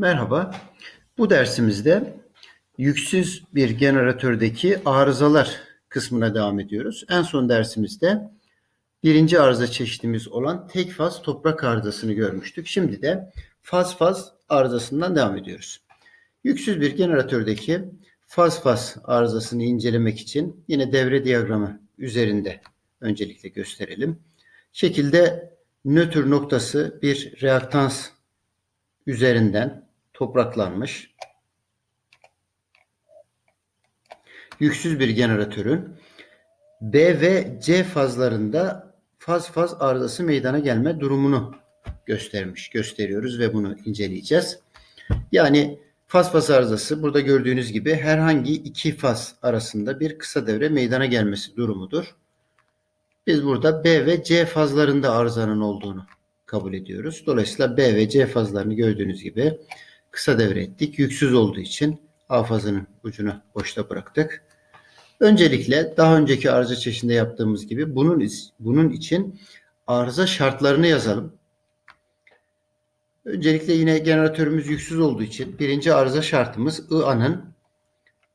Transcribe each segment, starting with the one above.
Merhaba. Bu dersimizde yüksüz bir generatördeki arızalar kısmına devam ediyoruz. En son dersimizde birinci arıza çeşitimiz olan tek faz toprak arızasını görmüştük. Şimdi de faz faz arızasından devam ediyoruz. Yüksüz bir generatördeki faz faz arızasını incelemek için yine devre diyagramı üzerinde öncelikle gösterelim. Şekilde nötr noktası bir reaktans üzerinden topraklanmış yüksüz bir generatörün B ve C fazlarında faz faz arızası meydana gelme durumunu göstermiş, gösteriyoruz ve bunu inceleyeceğiz. Yani faz faz arızası burada gördüğünüz gibi herhangi iki faz arasında bir kısa devre meydana gelmesi durumudur. Biz burada B ve C fazlarında arızanın olduğunu kabul ediyoruz. Dolayısıyla B ve C fazlarını gördüğünüz gibi kısa devre ettik. Yüksüz olduğu için A fazının ucunu boşta bıraktık. Öncelikle daha önceki arıza çeşidinde yaptığımız gibi bunun bunun için arıza şartlarını yazalım. Öncelikle yine generatörümüz yüksüz olduğu için birinci arıza şartımız IA'nın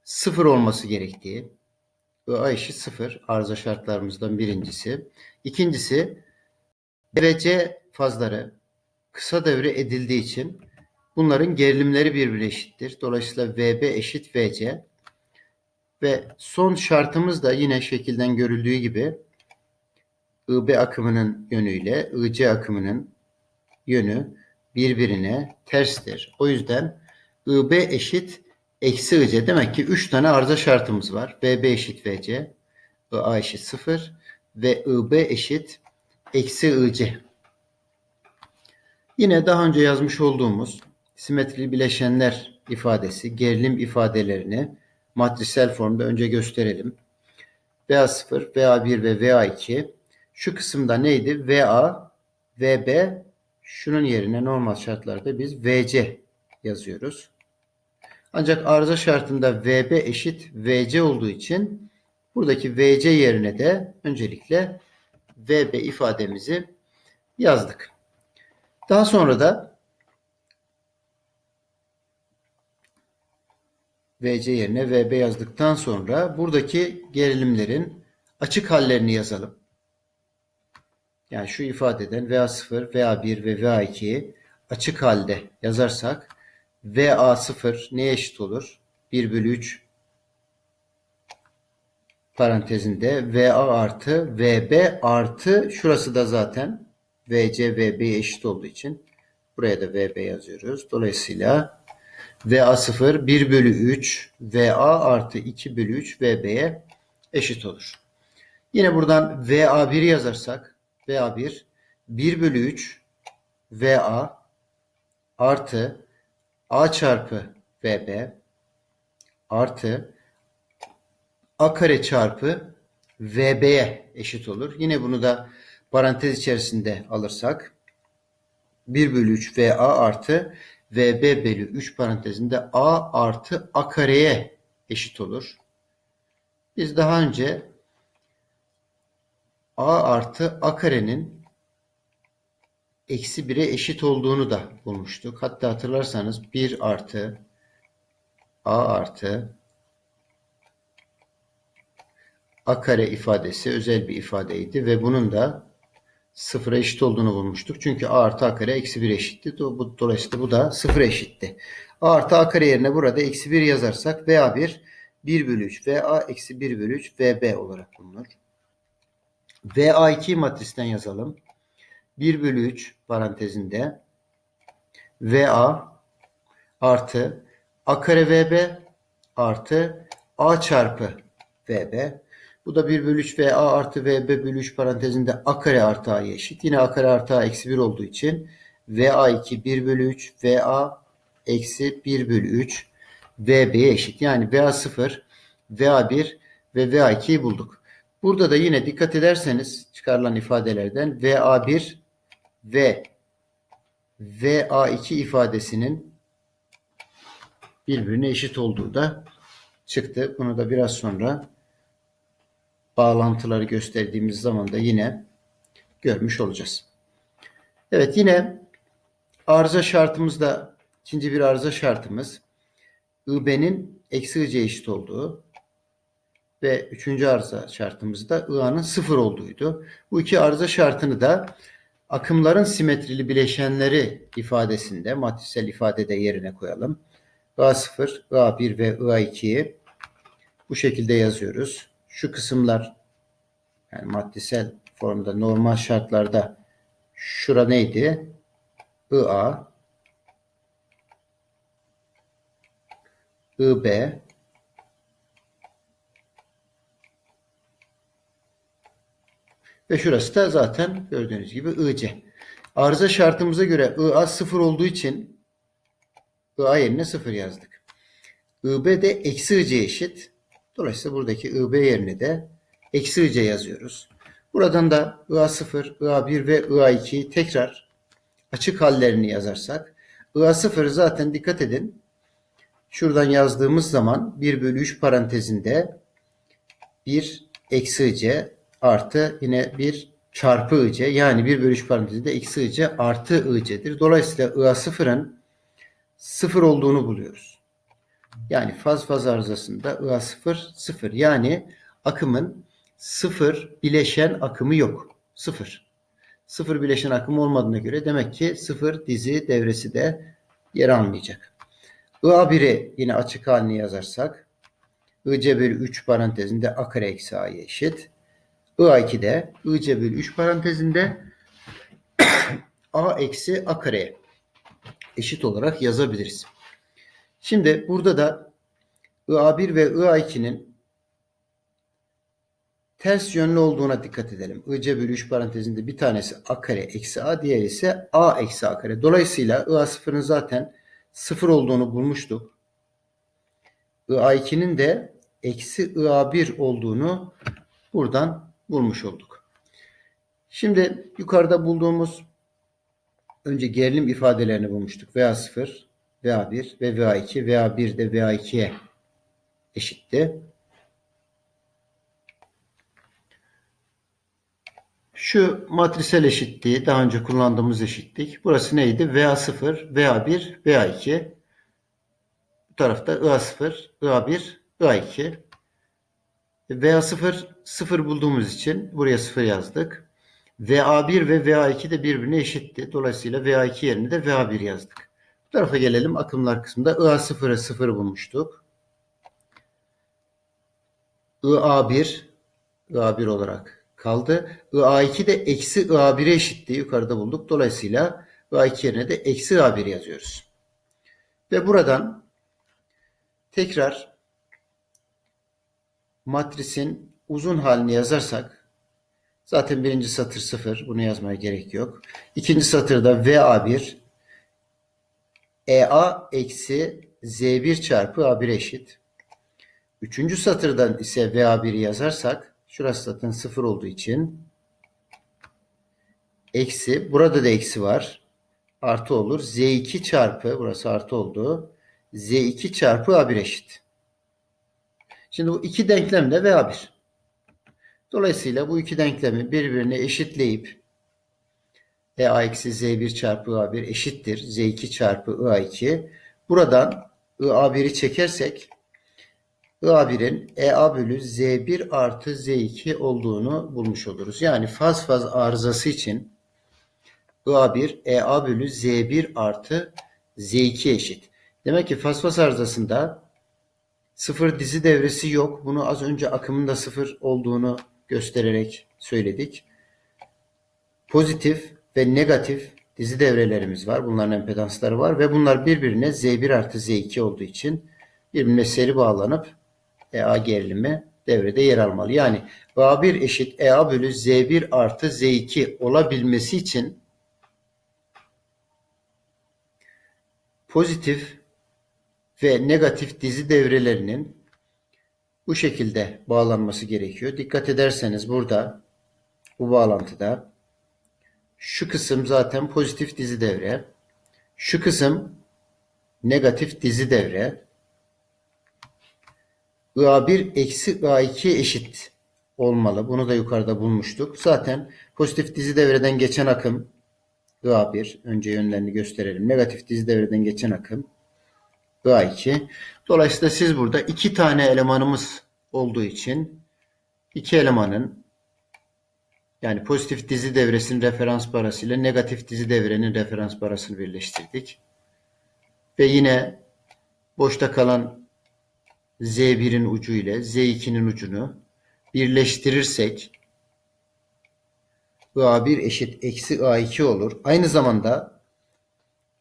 sıfır olması gerektiği. IA eşit sıfır arıza şartlarımızdan birincisi. İkincisi C fazları kısa devre edildiği için bunların gerilimleri birbirine eşittir. Dolayısıyla VB eşit VC. Ve son şartımız da yine şekilden görüldüğü gibi IB akımının yönüyle IC akımının yönü birbirine terstir. O yüzden IB eşit eksi IC. Demek ki 3 tane arıza şartımız var. BB eşit VC, IA eşit 0 ve IB eşit eksi IC. Yine daha önce yazmış olduğumuz simetrili bileşenler ifadesi, gerilim ifadelerini matrisel formda önce gösterelim. VA0, VA1 ve VA2 şu kısımda neydi? VA, VB şunun yerine normal şartlarda biz VC yazıyoruz. Ancak arıza şartında VB eşit VC olduğu için buradaki VC yerine de öncelikle VB ifademizi yazdık. Daha sonra da VC yerine VB yazdıktan sonra buradaki gerilimlerin açık hallerini yazalım. Yani şu ifadeden VA0, VA1 ve VA2'yi açık halde yazarsak VA0 neye eşit olur? 1 bölü 3 parantezinde VA artı VB artı şurası da zaten VC VB'ye eşit olduğu için buraya da VB yazıyoruz. Dolayısıyla VA0 1 bölü 3 VA artı 2 bölü 3 VB'ye eşit olur. Yine buradan VA1 yazarsak VA1 1 bölü 3 VA artı A çarpı VB artı A kare çarpı VB'ye eşit olur. Yine bunu da parantez içerisinde alırsak 1 bölü 3 VA artı VB bölü 3 parantezinde A artı A kareye eşit olur. Biz daha önce A artı A karenin eksi 1'e eşit olduğunu da bulmuştuk. Hatta hatırlarsanız 1 artı A artı A kare ifadesi özel bir ifadeydi ve bunun da sıfıra eşit olduğunu bulmuştuk. Çünkü a artı a kare eksi 1 eşitti. Dolayısıyla bu da sıfıra eşitti. a artı a kare yerine burada eksi 1 yazarsak VA1 1 bölü 3 VA eksi 1 bölü 3 VB olarak bulunur. VA2 matristen yazalım. 1 bölü 3 parantezinde VA artı A kare VB artı A çarpı VB bu da 1 bölü 3 ve a artı v b bölü 3 parantezinde a kare artı a'ya eşit. Yine a kare artı a eksi 1 olduğu için va2 1 bölü 3 va eksi 1 bölü 3 vb'ye eşit. Yani va0 va1 ve va2'yi bulduk. Burada da yine dikkat ederseniz çıkarılan ifadelerden va1 ve va2 ifadesinin birbirine eşit olduğu da çıktı. Bunu da biraz sonra bağlantıları gösterdiğimiz zaman da yine görmüş olacağız. Evet yine arıza şartımızda İkinci bir arıza şartımız IB'nin eksi IC eşit olduğu ve üçüncü arıza şartımız da IA'nın sıfır olduğuydu. Bu iki arıza şartını da akımların simetrili bileşenleri ifadesinde, matrisel ifadede yerine koyalım. IA0, IA1 ve IA2'yi bu şekilde yazıyoruz. Şu kısımlar yani matrisel formda normal şartlarda şura neydi? IA, IB, ve şurası da zaten gördüğünüz gibi IC. Arıza şartımıza göre IA sıfır olduğu için IA yerine sıfır yazdık. IB de eksi IC eşit. Dolayısıyla buradaki IB yerine de eksi IC yazıyoruz. Buradan da IA0, IA1 ve IA2'yi tekrar açık hallerini yazarsak IA0 zaten dikkat edin şuradan yazdığımız zaman 1 bölü 3 parantezinde 1 eksi IC artı yine 1 çarpı IC yani 1 bölü 3 parantezinde eksi IC artı IC'dir. Dolayısıyla IA0'ın 0 olduğunu buluyoruz. Yani faz faz arızasında IA0 0. Yani akımın sıfır bileşen akımı yok. Sıfır. Sıfır bileşen akımı olmadığına göre demek ki sıfır dizi devresi de yer almayacak. IA1'i yine açık halini yazarsak IC bölü 3 parantezinde A kare eksi A'ya eşit. IA2'de IC bölü 3 parantezinde A eksi A kareye eşit olarak yazabiliriz. Şimdi burada da IA1 ve IA2'nin ters yönlü olduğuna dikkat edelim. IC bölü 3 parantezinde bir tanesi A kare eksi A, diğeri ise A eksi A kare. Dolayısıyla IA0'ın zaten 0 olduğunu bulmuştuk. IA2'nin de eksi IA1 olduğunu buradan bulmuş olduk. Şimdi yukarıda bulduğumuz önce gerilim ifadelerini bulmuştuk. VA0, VA1 ve VA2. VA1 de VA2'ye eşitti. Şu matrisel eşitliği daha önce kullandığımız eşitlik. Burası neydi? VA0, VA1, VA2. Bu tarafta IA0, IA1, IA2. VA0 0 bulduğumuz için buraya 0 yazdık. VA1 ve VA2 de birbirine eşitti. Dolayısıyla VA2 yerine de VA1 yazdık. Tarafa gelelim. Akımlar kısmında IA0'a 0 bulmuştuk. IA1 IA1 olarak kaldı. IA2 de eksi IA1'e eşitti. Yukarıda bulduk. Dolayısıyla IA2 yerine de eksi IA1 yazıyoruz. Ve buradan tekrar matrisin uzun halini yazarsak zaten birinci satır sıfır. Bunu yazmaya gerek yok. İkinci satırda VA1 EA eksi Z1 çarpı A1 eşit. Üçüncü satırdan ise VA1'i yazarsak şurası zaten sıfır olduğu için eksi burada da eksi var. Artı olur. Z2 çarpı burası artı oldu. Z2 çarpı A1 eşit. Şimdi bu iki denklem de VA1. Dolayısıyla bu iki denklemi birbirine eşitleyip EA eksi Z1 çarpı IA1 eşittir. Z2 çarpı IA2. Buradan IA1'i çekersek IA1'in EA bölü Z1 artı Z2 olduğunu bulmuş oluruz. Yani faz faz arızası için IA1 EA bölü Z1 artı Z2 eşit. Demek ki faz faz arızasında sıfır dizi devresi yok. Bunu az önce akımın sıfır olduğunu göstererek söyledik. Pozitif ve negatif dizi devrelerimiz var. Bunların empedansları var ve bunlar birbirine Z1 artı Z2 olduğu için birbirine seri bağlanıp EA gerilimi devrede yer almalı. Yani A1 eşit EA bölü Z1 artı Z2 olabilmesi için pozitif ve negatif dizi devrelerinin bu şekilde bağlanması gerekiyor. Dikkat ederseniz burada bu bağlantıda şu kısım zaten pozitif dizi devre. Şu kısım negatif dizi devre. IA1 eksi IA2 eşit olmalı. Bunu da yukarıda bulmuştuk. Zaten pozitif dizi devreden geçen akım IA1. Önce yönlerini gösterelim. Negatif dizi devreden geçen akım. IA2. Dolayısıyla siz burada iki tane elemanımız olduğu için iki elemanın yani pozitif dizi devresinin referans parası ile negatif dizi devrenin referans parasını birleştirdik. Ve yine boşta kalan Z1'in ucu ile Z2'nin ucunu birleştirirsek IA1 eşit eksi IA2 olur. Aynı zamanda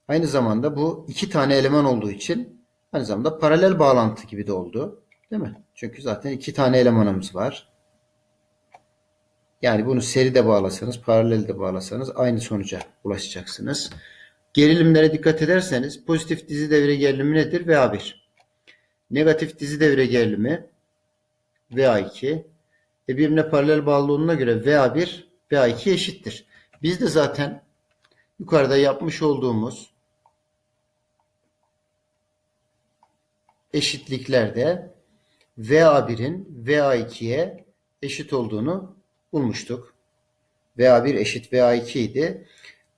aynı zamanda bu iki tane eleman olduğu için aynı zamanda paralel bağlantı gibi de oldu. Değil mi? Çünkü zaten iki tane elemanımız var. Yani bunu seri de bağlasanız, paralel de bağlasanız aynı sonuca ulaşacaksınız. Gerilimlere dikkat ederseniz pozitif dizi devre gerilimi nedir? VA1. Negatif dizi devre gerilimi VA2. E birbirine paralel bağlı olduğuna göre VA1 VA2 eşittir. Biz de zaten yukarıda yapmış olduğumuz eşitliklerde VA1'in VA2'ye eşit olduğunu bulmuştuk. VA1 eşit VA2 idi.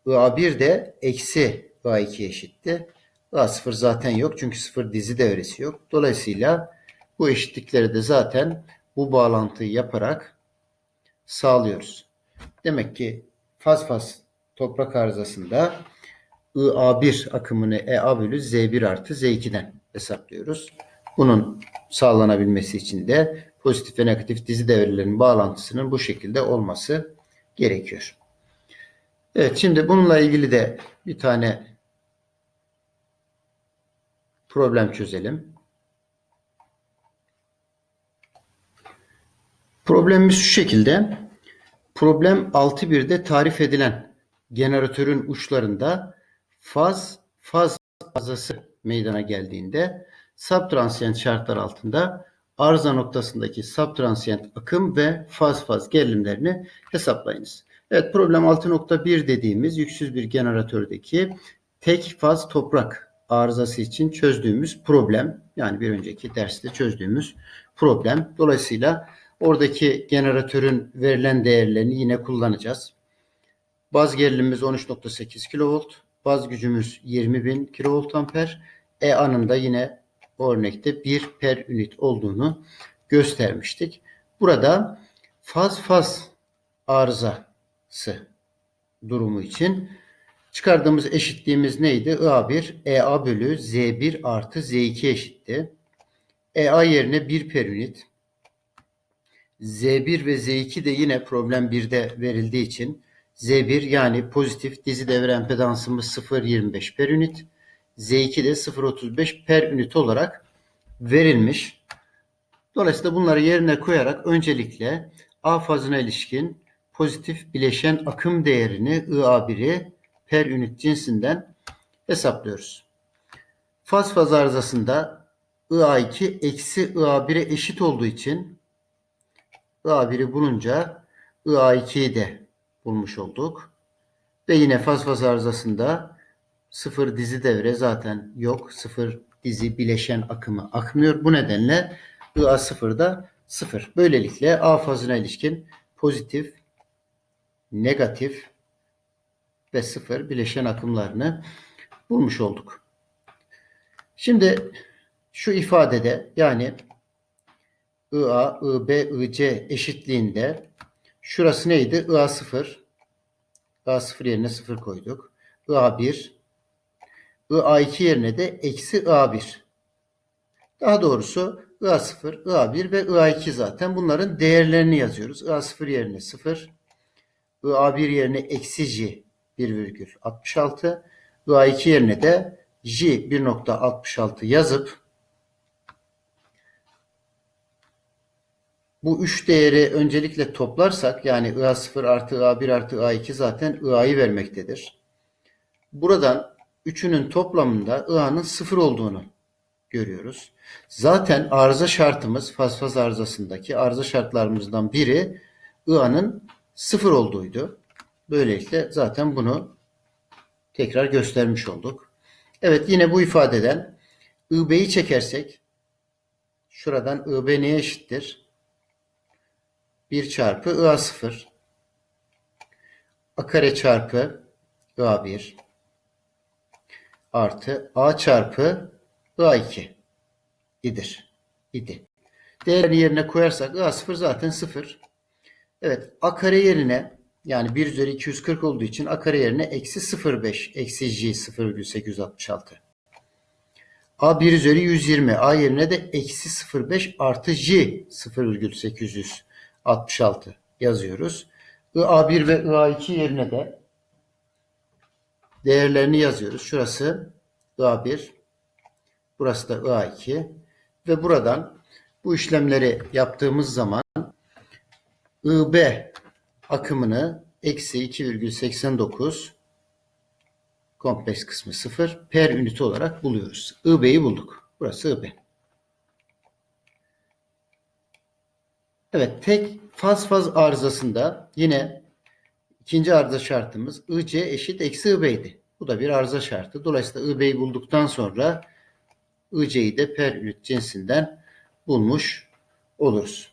VA1 de eksi VA2 eşitti. VA0 zaten yok çünkü sıfır dizi devresi yok. Dolayısıyla bu eşitlikleri de zaten bu bağlantıyı yaparak sağlıyoruz. Demek ki faz faz toprak arızasında IA1 akımını EA bölü Z1 artı Z2'den hesaplıyoruz. Bunun sağlanabilmesi için de pozitif ve negatif dizi devrelerinin bağlantısının bu şekilde olması gerekiyor. Evet şimdi bununla ilgili de bir tane problem çözelim. Problemimiz şu şekilde. Problem 6.1'de tarif edilen jeneratörün uçlarında faz faz arızası meydana geldiğinde subtransient şartlar altında arıza noktasındaki subtransient akım ve faz faz gerilimlerini hesaplayınız. Evet problem 6.1 dediğimiz yüksüz bir generatördeki tek faz toprak arızası için çözdüğümüz problem. Yani bir önceki derste çözdüğümüz problem. Dolayısıyla oradaki jeneratörün verilen değerlerini yine kullanacağız. Baz gerilimimiz 13.8 kV, baz gücümüz 20.000 kVA. E anında yine o örnekte 1 per ünit olduğunu göstermiştik. Burada faz faz arızası durumu için çıkardığımız eşitliğimiz neydi? IA1 EA bölü Z1 artı Z2 eşitti. EA yerine 1 per ünit. Z1 ve Z2 de yine problem 1'de verildiği için Z1 yani pozitif dizi devre empedansımız 0.25 per ünit. Z2 de 0.35 per ünit olarak verilmiş. Dolayısıyla bunları yerine koyarak öncelikle A fazına ilişkin pozitif bileşen akım değerini IA1'i per ünit cinsinden hesaplıyoruz. Faz faz arızasında IA2 eksi IA1'e eşit olduğu için IA1'i bulunca IA2'yi de bulmuş olduk. Ve yine faz faz arızasında sıfır dizi devre zaten yok. Sıfır dizi bileşen akımı akmıyor. Bu nedenle IA0 da sıfır. Böylelikle A fazına ilişkin pozitif, negatif ve sıfır bileşen akımlarını bulmuş olduk. Şimdi şu ifadede yani IA, IB, IC eşitliğinde şurası neydi? IA0. IA0 yerine 0 koyduk. IA1 IA2 yerine de eksi IA1. Daha doğrusu IA0, IA1 ve IA2 zaten bunların değerlerini yazıyoruz. IA0 yerine 0, IA1 yerine eksi J 1,66, IA2 yerine de J 1,66 yazıp bu üç değeri öncelikle toplarsak yani IA0 artı IA1 artı IA2 zaten IA'yı vermektedir. Buradan üçünün toplamında IA'nın sıfır olduğunu görüyoruz. Zaten arıza şartımız faz faz arızasındaki arıza şartlarımızdan biri IA'nın sıfır olduğuydu. Böylelikle zaten bunu tekrar göstermiş olduk. Evet yine bu ifadeden IB'yi çekersek şuradan IB neye eşittir? 1 çarpı IA0 A kare çarpı A1 artı A çarpı A2 idir. idi. Değerini yerine koyarsak A0 zaten 0. Evet A kare yerine yani 1 üzeri 240 olduğu için A kare yerine eksi 0,5 eksi J 0,866. A 1 üzeri 120. A yerine de eksi 0,5 artı J 0,866 yazıyoruz. IA1 ve IA2 yerine de değerlerini yazıyoruz. Şurası IA1, burası da IA2 ve buradan bu işlemleri yaptığımız zaman IB akımını eksi 2,89 kompleks kısmı 0 per ünite olarak buluyoruz. IB'yi bulduk. Burası IB. Evet tek faz faz arızasında yine ikinci arıza şartımız IC eşit eksi IB'ydi. Bu da bir arıza şartı. Dolayısıyla IB'yi bulduktan sonra IC'yi de per ünit cinsinden bulmuş oluruz.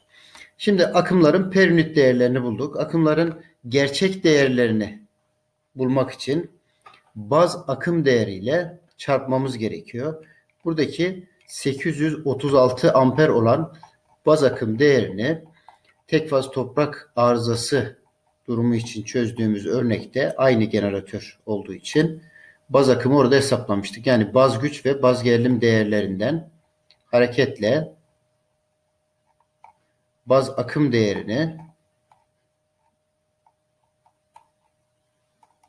Şimdi akımların per ünit değerlerini bulduk. Akımların gerçek değerlerini bulmak için baz akım değeriyle çarpmamız gerekiyor. Buradaki 836 amper olan baz akım değerini tek faz toprak arızası durumu için çözdüğümüz örnekte aynı generatör olduğu için baz akımı orada hesaplamıştık. Yani baz güç ve baz gerilim değerlerinden hareketle baz akım değerini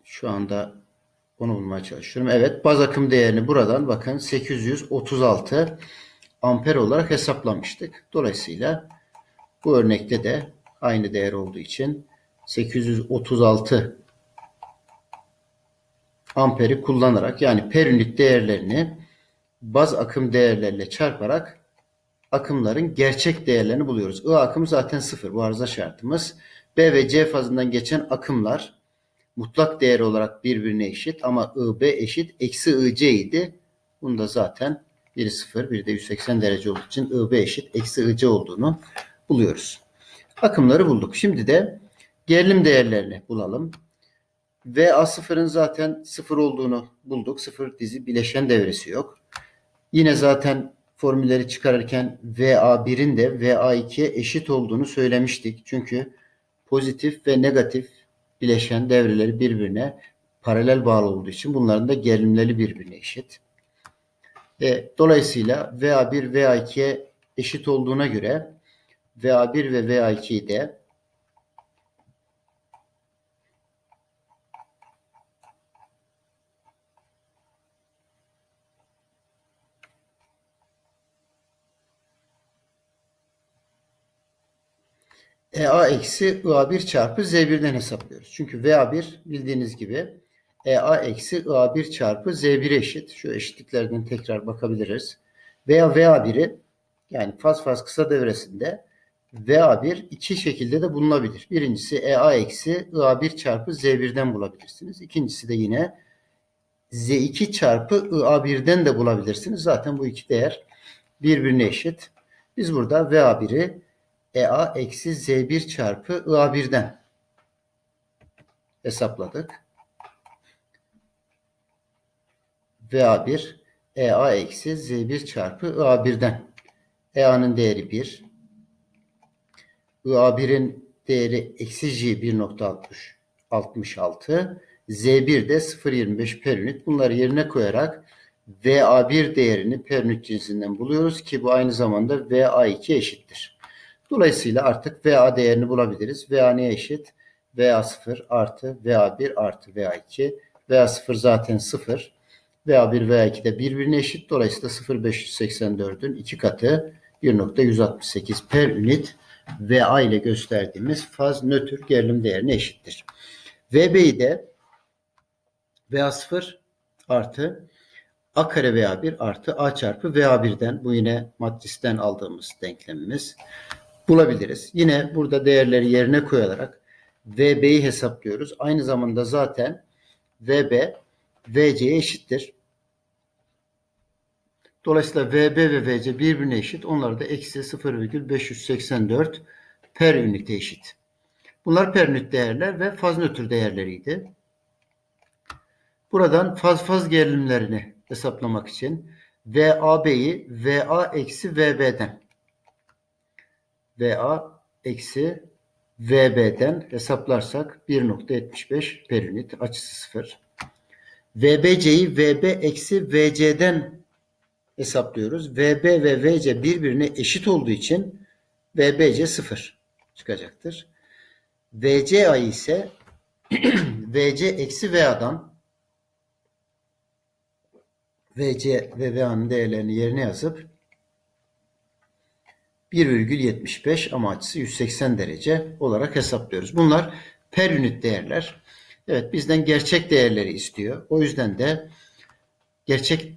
şu anda onu bulmaya çalışıyorum. Evet baz akım değerini buradan bakın 836 amper olarak hesaplamıştık. Dolayısıyla bu örnekte de aynı değer olduğu için 836 amperi kullanarak yani per ünit değerlerini baz akım değerleriyle çarparak akımların gerçek değerlerini buluyoruz. I akım zaten sıfır. Bu arıza şartımız. B ve C fazından geçen akımlar mutlak değer olarak birbirine eşit ama IB eşit eksi IC idi. Bunda zaten biri sıfır, biri de 180 derece olduğu için IB eşit eksi IC olduğunu buluyoruz. Akımları bulduk. Şimdi de gerilim değerlerini bulalım. VA0'ın zaten sıfır olduğunu bulduk. Sıfır dizi bileşen devresi yok. Yine zaten formülleri çıkarırken VA1'in de VA2'ye eşit olduğunu söylemiştik. Çünkü pozitif ve negatif bileşen devreleri birbirine paralel bağlı olduğu için bunların da gerilimleri birbirine eşit. E, dolayısıyla VA1 VA2'ye eşit olduğuna göre VA1 ve VA2'yi de EA eksi IA1 çarpı Z1'den hesaplıyoruz. Çünkü VA1 bildiğiniz gibi EA eksi IA1 çarpı Z1 eşit. Şu eşitliklerden tekrar bakabiliriz. Veya VA1'i yani faz faz kısa devresinde VA1 iki şekilde de bulunabilir. Birincisi EA eksi IA1 çarpı Z1'den bulabilirsiniz. İkincisi de yine Z2 çarpı IA1'den de bulabilirsiniz. Zaten bu iki değer birbirine eşit. Biz burada VA1'i EA eksi Z1 çarpı IA1'den hesapladık. VA1 EA eksi Z1 çarpı IA1'den. EA'nın değeri 1. IA1'in değeri eksi J 1.66. Z1 de 0.25 per ünit. Bunları yerine koyarak VA1 değerini per ünit cinsinden buluyoruz ki bu aynı zamanda VA2 eşittir. Dolayısıyla artık VA değerini bulabiliriz. VA neye eşit? VA0 artı VA1 artı VA2. VA0 zaten 0. VA1 VA2 de birbirine eşit. Dolayısıyla 0,584'ün 2 katı 1.168 per ünit VA ile gösterdiğimiz faz nötr gerilim değerine eşittir. VB'yi de VA0 artı A kare VA1 artı A çarpı VA1'den bu yine matristen aldığımız denklemimiz bulabiliriz. Yine burada değerleri yerine koyarak VB'yi hesaplıyoruz. Aynı zamanda zaten VB VC'ye eşittir. Dolayısıyla VB ve VC birbirine eşit. Onlar da eksi 0,584 per ünite eşit. Bunlar per ünit değerler ve faz nötr değerleriydi. Buradan faz faz gerilimlerini hesaplamak için VAB'yi VA eksi VB'den VA eksi VB'den hesaplarsak 1.75 per ünit açısı 0. VBC'yi VB eksi VC'den hesaplıyoruz. VB ve VC birbirine eşit olduğu için VBC 0 çıkacaktır. VCA ise VC eksi VA'dan VC ve VA'nın değerlerini yerine yazıp 1,75 ama açısı 180 derece olarak hesaplıyoruz. Bunlar per ünit değerler. Evet bizden gerçek değerleri istiyor. O yüzden de gerçek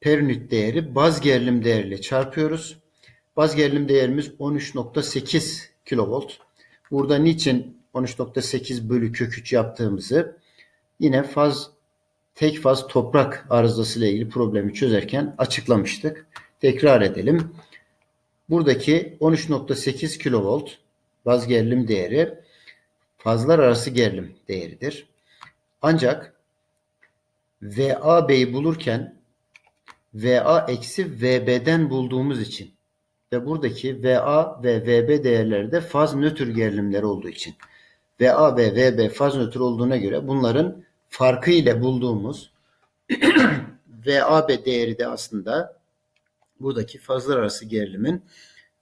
per ünit değeri baz gerilim değeriyle çarpıyoruz. Baz gerilim değerimiz 13.8 kilovolt. Burada niçin 13.8 bölü kök 3 yaptığımızı yine faz tek faz toprak arızası ile ilgili problemi çözerken açıklamıştık. Tekrar edelim. Buradaki 13.8 kilovolt baz gerilim değeri fazlar arası gerilim değeridir. Ancak VAB'yi bulurken VA eksi VB'den bulduğumuz için ve buradaki VA ve VB değerleri de faz nötr gerilimleri olduğu için VA ve VB faz nötr olduğuna göre bunların farkı ile bulduğumuz VAB değeri de aslında buradaki fazlar arası gerilimin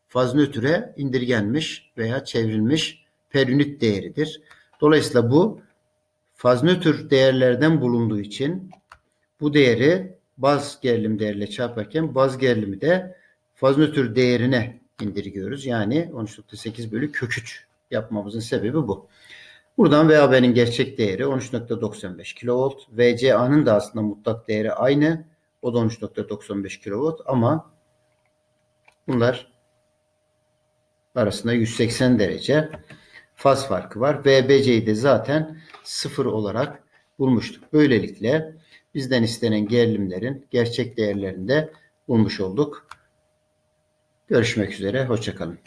faz nötre indirgenmiş veya çevrilmiş per ünit değeridir. Dolayısıyla bu faz nötr değerlerden bulunduğu için bu değeri baz gerilim değeriyle çarparken baz gerilimi de faz nötr değerine indirgiyoruz. Yani 13.8 bölü kök 3 yapmamızın sebebi bu. Buradan VAB'nin gerçek değeri 13.95 kV. VCA'nın da aslında mutlak değeri aynı. O da 13.95 kV ama bunlar arasında 180 derece faz farkı var. VBC'yi de zaten sıfır olarak bulmuştuk. Böylelikle bizden istenen gerilimlerin gerçek değerlerini de bulmuş olduk. Görüşmek üzere. Hoşçakalın.